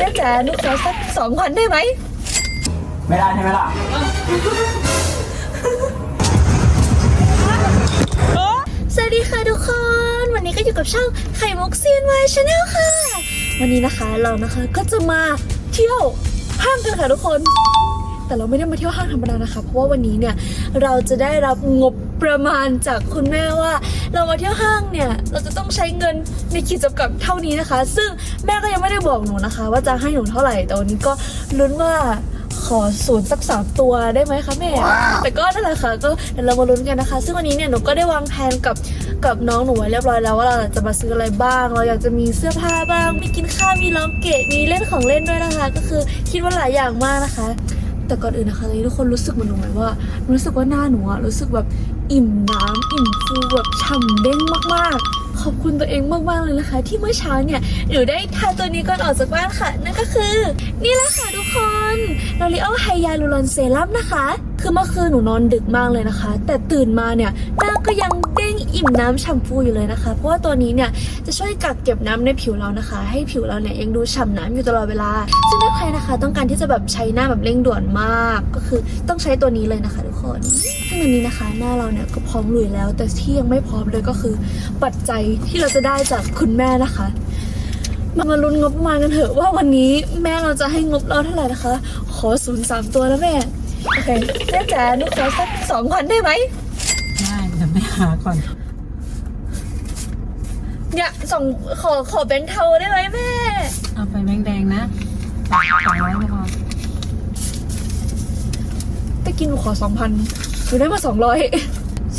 แม่จ๋าหนูขอสักสองพันได้ไหม ไม่ได้ใช่ไหมล่ะ สวัสดีค่ะทุกคน วันนี้ก็อยู่กับช่องไข่มุกเซียนวายชาแนลค่ะ วันนี้นะคะเรานะคะก็จะมาเที่ยวห้างกันค่ะทุกคน แต่เราไม่ได้มาเที่ยวห้างธรรมดานะคะ เพราะว่าวันนี้เนี่ยเราจะได้รับงบประมาณจากคุณแม่ว่า เรามาเที่ยวห้างเนี่ย เราจะต้องใช้เงินในขีดจำกัดเท่านี้นะคะ ซึ่งแม่ก็ยังไม่ได้บอกหนูนะคะ ว่าจะให้หนูเท่าไหร่แต่วันนี้ก็ลุ้นว่าขอศูนย์สักสามตัวได้ไหมคะแม่ แต่ก็นั่นแหละค่ะก็เดี๋ยวเรามาลุ้นกันนะคะ ซึ่งวันนี้เนี่ยหนูก็ได้วางแผนกับกับน้องหนูไว้เรียบร้อยแล้วว่าเราจะมาซื้ออะไรบ้าง เราอยากจะมีเสื้อผ้าบ้าง มีกินข้าว มีร้องเกะมีเล่นของเล่นด้วยนะคะ ก็คือคิดว่าหลายอย่างมากนะคะ แต่ก่อนอื่นนะคะตอนนี้ทุกคนรู้สึกเหมือนหนูไหมว่า รู้สึกว่าหน้าหนูอะรู้สึกแบบอิ่มน้ำอิ่มฟูแบบฉ่ำเด้งมากๆ ขอบคุณตัวเองมากๆเลยนะคะ ที่เมื่อเช้าเนี่ยหนูได้ทาตัวนี้ก่อนออกจากบ้านค่ะ นั่นก็คือ นี่แหละค่ะทุกคนลอรีโอไฮยาลูรอนเซรั่มนะคะ คือเมื่อคืนหนูนอนดึกมากเลยนะคะ แต่ตื่นมาเนี่ยหน้าก็ยังเด้ง อิ่มน้ำฉ่ำฟูอยู่เลยนะคะ เพราะว่าตัวนี้เนี่ยจะช่วยกักเก็บน้ำในผิวเรานะคะ ให้ผิวเราเนี่ยยังดูฉ่ำน้ำอยู่ตลอดเวลา ซึ่งถ้าใครนะคะ ต้องการที่จะแบบใช้หน้าแบบเร่งด่วนมาก ก็คือต้องใช้ตัวนี้เลยนะคะ ทุกคนซึ่งอันนี้นะคะ หน้าเราเนี่ยก็พร้อมลุยแล้ว แต่ที่ยังไม่พร้อมเลยก็คือ ปัจจัยที่เราจะได้จากคุณแม่นะคะมามาลุ้นงบประมาณกันเถอะว่าวันนี้แม่เราจะให้งบเราเท่าไหร่นะคะ ขอศูนย์สามตัวแล้วแม่ โอเคแม่จ๋าหนูขอสักสองพันได้ไหมได้เดี๋ยวไปหาก่อน เนี่ยสองขอขอแบงค์เทาได้ไหมแม่ เอาไปแบงค์แดงนะสองร้อยพอตะกินหนูขอสองพันหนูได้มาสองร้อย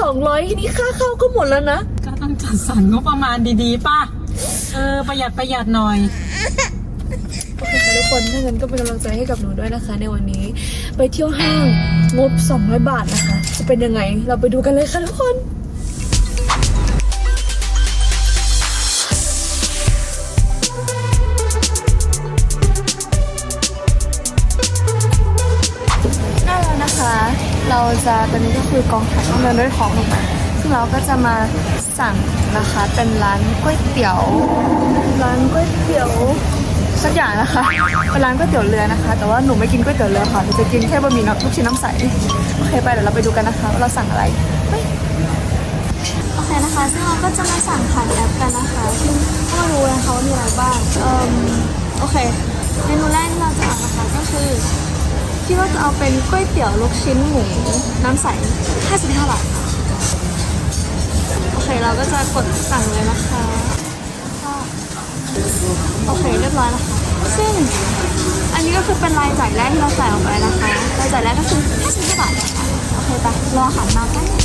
สองร้อยทีนี้ค่าเข้าก็หมดแล้วนะ ก็ต้องจัดสรรงบประมาณดีๆป่ะ เออ ประหยัดประหยัดหน่อยโอเคค่ะทุกคนถ้างั้นก็เป็นกำลังใจให้กับหนูด้วยนะคะ ในวันนี้ไปเที่ยวห้างงบ 200 บาทนะคะ จะเป็นยังไง เราไปดูกันเลยค่ะทุกคนน่ จะตอนนี้ก็คือกองถ่ายต้องเดินด้วยท้องถูกไหมซึ่งเราก็จะมาสั่งนะคะเป็นร้านก๋วยเตี๋ยวร้านก๋วยเตี๋ยวสักอย่างนะคะเป็นร้านก๋วยเตี๋ยวเรือนะคะ แต่ว่าหนูไม่กินก๋วยเตี๋ยวเรือค่ะหนูจะกินแค่บะหมี่น้ำลูกชิ้นน้ำใสโอเคไปเดี๋ยวเราไปดูกันนะคะว่าเราสั่งอะไรโอเคนะคะซึ่งเราก็จะมาสั่งผ่านแอปกันนะคะซึ่งก็มารู้นะคะว่ามีอะไรบ้างเอ่มโอเคเมนูแรกที่เราจะเอานะคะก็คือ คิดว่าจะเอาเป็นก๋วยเตี๋ยวลูกชิ้นหมูน้ำใส 55 บาทค่ะโอเคเราก็จะกดสั่งเลยนะคะโอเคเรียบร้อยแล้วค่ะซึ่งอันนี้ก็คือเป็นรายจ่ายแรกที่เราจ่ายออกไปนะคะรายจ่ายแรกก็คือ55บาทนะคะโอเคไปรออาหารมาแป๊บนึ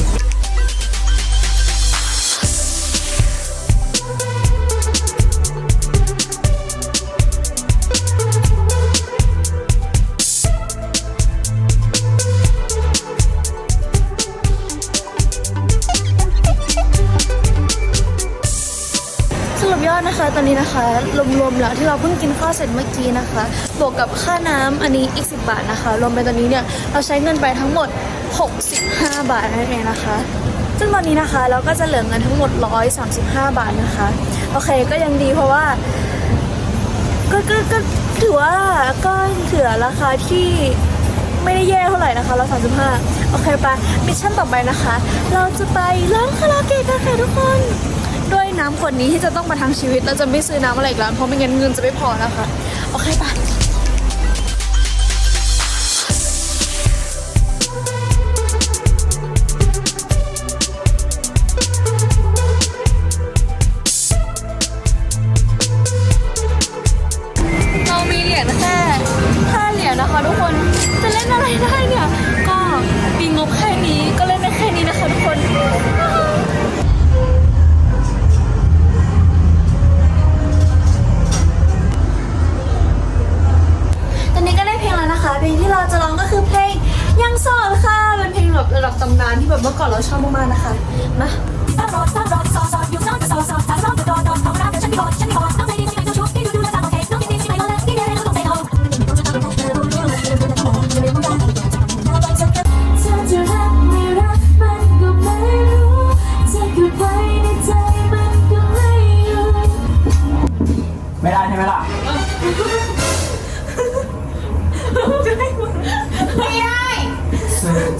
นะคะรวมๆแล้วที่เราเพิ่งกินข้าวเสร็จเมื่อกี้นะคะ บวกกับค่าน้ำอันนี้อีก 10 บาทนะคะ รวมเป็นตอนนี้เนี่ยเราใช้เงินไปทั้งหมด 65 บาทนั่นเองนะคะ ซึ่งตอนนี้นะคะเราก็จะเหลือเงินทั้งหมด 135 บาทนะคะ โอเคก็ยังดีเพราะว่าก็ก็ก็ถือว่าก็ถือราคาที่ไม่ได้แย่เท่าไหร่นะคะเรา35 โอเคไปมิชชั่นต่อไปนะคะ เราจะไปร้านคาราโอเกะกันค่ะทุกคน ด้วยน้ำขวดนี้ที่จะต้องมาทั้งชีวิตเราจะไม่ซื้อน้ำอะไรอีกแล้วเพราะไม่งั้นเงินจะไม่พอแล้วค่ะ โอเคไปะ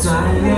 在。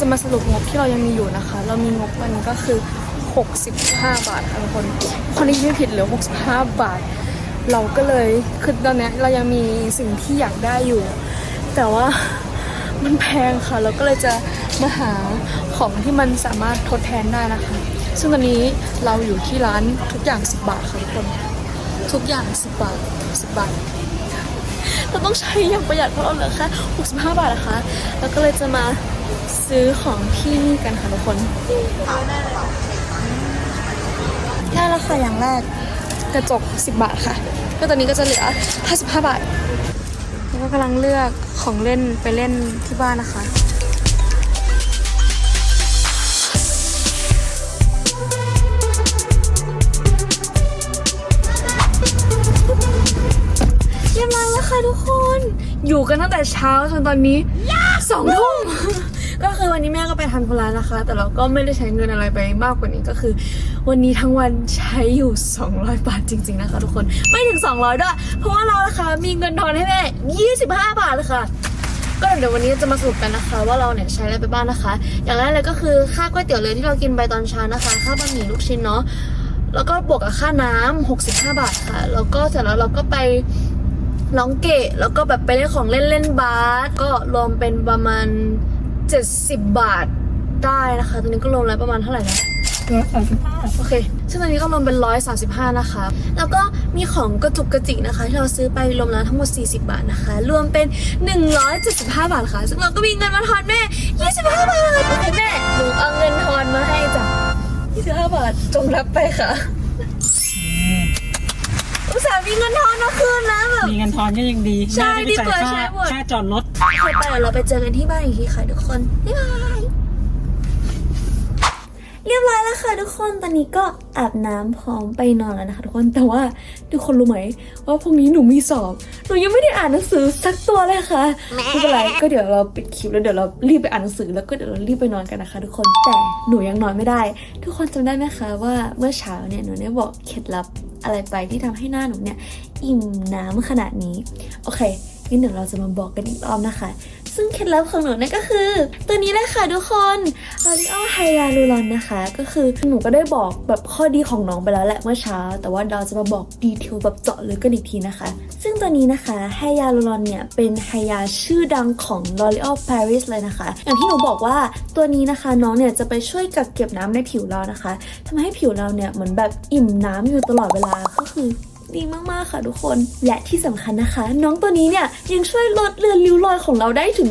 จะมาสรุปงบที่เรายังมีอยู่นะคะ เรามีงบวันนี้ก็คือ 65 บาทค่ะทุกคนคนนี้ไม่ผิดเหลือ 65 บาท เราก็เลยคือตอนนี้เรายังมีสิ่งที่อยากได้อยู่ แต่ว่ามันแพงค่ะ เราก็เลยจะมาหาของที่มันสามารถทดแทนได้นะคะ ซึ่งตอนนี้เราอยู่ที่ร้านทุกอย่าง 10 บาทค่ะทุกคน ทุกอย่าง 10 บาท 10 บาทเราต้องใช้อย่างประหยัดเพราะเราเหลือแค่65 บาทนะคะ แล้วก็เลยจะมา ซื้อของที่นี่กันค่ะทุกคนได้แล้วค่ะอย่างแรกกระจก 10 บาทค่ะ ก็ตอนนี้ก็จะเหลือ 55 บาท แล้วก็กำลังเลือกของเล่นไปเล่นที่บ้านนะคะเรียบร้อยแล้วค่ะทุกคน อยู่กันตั้งแต่เช้าจนตอนนี้สองทุ่ม ก็คือวันนี้แม่ก็ไปทำธุระนะคะ แต่เราก็ไม่ได้ใช้เงินอะไรไปมากกว่านี้ก็คือ วันนี้ทั้งวันใช้อยู่ 200 บาทจริง ๆนะคะ ทุกคนไม่ถึง 200ด้วยเพราะว่าเรานะคะมีเงินทอนให้แม่25 บาทเลยค่ะก็เดี๋ยววันนี้จะมาสรุปกันนะคะ ว่าเราเนี่ยใช้อะไรไปบ้างนะคะ อย่างแรกเลยก็คือค่าก๋วยเตี๋ยวเรือที่เรากินไปตอนเช้านะคะ ค่าบะหมี่ลูกชิ้นเนาะแล้วก็บวกกับค่าน้ำ65 บาทค่ะ แล้วก็เสร็จแล้วเราก็ไปร้องเกะแล้วก็แบบไปเล่นของเล่นเล่นบาสก็รวมเป็นประมาณ 70 บาทได้นะคะ ตอนนี้ก็รวมแล้วประมาณเท่าไหร่นะร้อยสามสิบห้าโอเค ซึ่งตอนนี้ก็รวมเป็น135นะคะ แล้วก็มีของกระจุกกระจิกนะคะ ที่เราซื้อไปรวมแล้วทั้งหมด 40 บาทนะคะ รวมเป็น175บาทค่ะ ซึ่งเราก็มีเงินมาทอนแม่25บาทแม่หนูเอาเงินทอนมาให้จ้ะ25บาทจงรับไปค่ะ อุตส่าห์มีเงินทอนมาคืนนะแบบ มีเงินทอนก็ยังดีใช่แม่ได้ไปจ่ายดีกว่าค่าใช้หมด ค่าจอดรถโอเคไปเดี๋ยวเราไปเจอกันที่บ้านอีกทีค่ะทุกคน บ๊ายบาย เรียบร้อยแล้วค่ะทุกคน ตอนนี้ก็อาบน้ำพร้อมไปนอนแล้วนะคะทุกคน แต่ว่าทุกคนรู้ไหมว่าพรุ่งนี้หนูมีสอบ หนูยังไม่ได้อ่านหนังสือสักตัวเลยค่ะไม่เป็นไร ก็เดี๋ยวเราปิดคลิปแล้วเดี๋ยวเรารีบไปอ่านหนังสือแล้วก็เดี๋ยวเรารีบไปนอนกันนะคะ ทุกคน แต่หนูยังนอนไม่ได้ ทุกคนจำได้ไหมคะว่าเมื่อเช้าเนี่ยหนูได้บอกเคล็ดลับอะไรไปที่ทำให้หน้าหนูเนี่ยอิ่มน้ำขนาดนี้ โอเคงั้นเดี๋ยวเราจะมาบอกกันอีกรอบนะคะ ซึ่งเคล็ดลับของหนูนั่นก็คือ ตัวนี้เลยค่ะทุกคน L'Oreal Hyaluron นะคะ ก็คือหนูก็ได้บอกแบบข้อดีของน้องไปแล้วแหละเมื่อเช้า แต่ว่าเราจะมาบอกดีเทลแบบเจาะลึกกันอีกทีนะคะ ซึ่งตัวนี้นะคะ Hyaluron เนี่ยเป็นไฮยาชื่อดังของ L'Oreal Paris เลยนะคะ อย่างที่หนูบอกว่าตัวนี้นะคะน้องเนี่ยจะไปช่วยกักเก็บน้ำในผิวเรานะคะทำให้ผิวเราเนี่ยเหมือนแบบอิ่มน้ำอยู่ตลอดเวลาก็คือ ดีมากๆค่ะทุกคน และที่สำคัญนะคะ น้องตัวนี้เนี่ยยังช่วยลดเลือนริ้วรอยของเราได้ถึง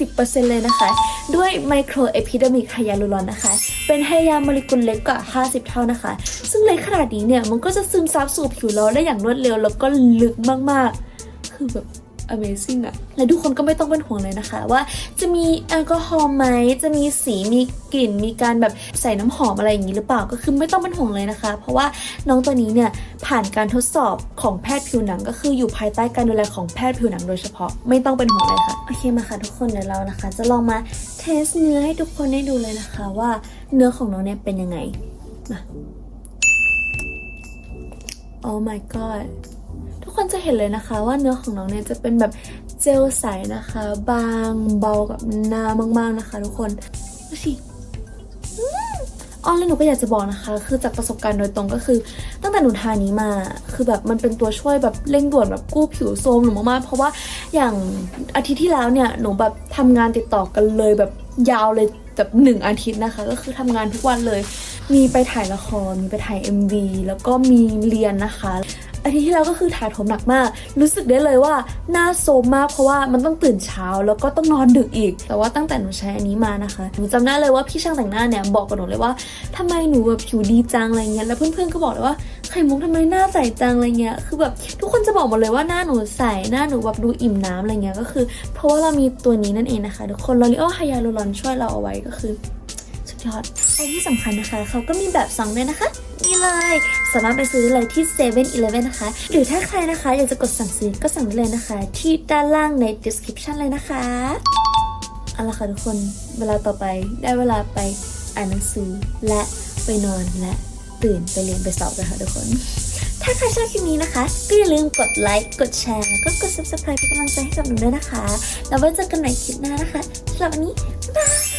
60%เลยนะคะ ด้วยไมโครเอพิเดมิกไฮยาลูรอนนะคะ เป็นไฮยาโมเลกุลเล็กกว่า 50 เท่านะคะ ซึ่งเล็กขนาดนี้เนี่ยมันก็จะซึมซับสู่ผิวเราได้อย่างรวดเร็วแล้วก็ลึกมากๆ คือแบบ Amazing อะและทุกคนก็ไม่ต้องเป็นห่วงเลยนะคะ ว่าจะมีแอลกอฮอล์ไหม จะมีสีมีกลิ่น มีการแบบใส่น้ำหอมอะไรอย่างนี้หรือเปล่า ก็คือไม่ต้องเป็นห่วงเลยนะคะ เพราะว่าน้องตัวนี้เนี่ยผ่านการทดสอบของแพทย์ผิวหนัง ก็คืออยู่ภายใต้การดูแลของแพทย์ผิวหนังโดยเฉพาะ ไม่ต้องเป็นห่วงเลยค่ะ โอเคมาค่ะทุกคนเดี๋ยวเรานะคะ จะลองมาเทสเนื้อให้ทุกคนได้ดูเลยนะคะ ว่าเนื้อของน้องเนี่ยเป็นยังไงมา Oh my god ทุกคนจะเห็นเลยนะคะว่าเนื้อของน้องเนี่ยจะเป็นแบบเจลใสนะคะ บางเบากับหน้ามาก ๆนะคะ ทุกคนดูสิอ๋อแล้วหนูก็อยากจะบอกนะคะ คือจากประสบการณ์โดยตรงก็คือ ตั้งแต่หนูทานี้มา คือแบบมันเป็นตัวช่วยแบบเร่งด่วนแบบกู้ผิวโทรมหนูมากๆ เพราะว่าอย่างอาทิตย์ที่แล้วเนี่ยหนูแบบทำงานติดต่อกันเลยแบบยาวเลยแบบหนึ่งอาทิตย์นะคะ ก็คือทำงานทุกวันเลย มีไปถ่ายละคร มีไปถ่าย MV แล้วก็มีเรียนนะคะอาทิตย์ที่แล้วก็คือถ่ายโถมหนักมาก รู้สึกได้เลยว่าหน้าโซมมากเพราะว่ามันต้องตื่นเช้าแล้วก็ต้องนอนดึกอีก แต่ว่าตั้งแต่หนูใช้อันนี้มานะคะหนูจำได้เลยว่าพี่ช่างแต่งหน้าเนี่ยบอกกับหนูเลยว่าทำไมหนูแบบผิวดีจังอะไรเงี้ยแล้วเพื่อนๆก็บอกเลยว่าไข่มุกทำไมหน้าใสจังอะไรเงี้ยคือแบบทุกคนจะบอกหมดเลยว่าหน้าหนูใสหน้าหนูแบบดูอิ่มน้ำอะไรเงี้ยก็คือ เพราะว่าเรามีตัวนี้นั่นเองนะคะทุกคน L'Oreal Hyaluron ช่วยเราเอาไว้ก็คือ ยอดและที่สำคัญนะคะ เขาก็มีแบบซองด้วยนะคะ นี่เลย สามารถไปซื้อได้เลยที่7 e เ e ่ e อนะคะ หรือถ้าใครนะคะอยากจะกดสั่งซื้อก็สั่งได้เลยนะคะ ที่ด้านล่างใน description เลยนะคะเอาละค่ะทุกคนเวลาต่อไปได้เวลาไปอ่านหนังสือและไปนอนและตื่นไปเรียนไปสอบกันค่ะทุกคน ถ้าใครชอบคลิปนี้นะคะ ก็อย่าลืมกดไลค์กดแชร์ก็กด subscribe เป็นกำลังใจให้กับหนูด้วยนะคะ แล้วไว้เจอกันใหม่คลิปหน้านะคะสำหรับวันนี้บ๊ายบาย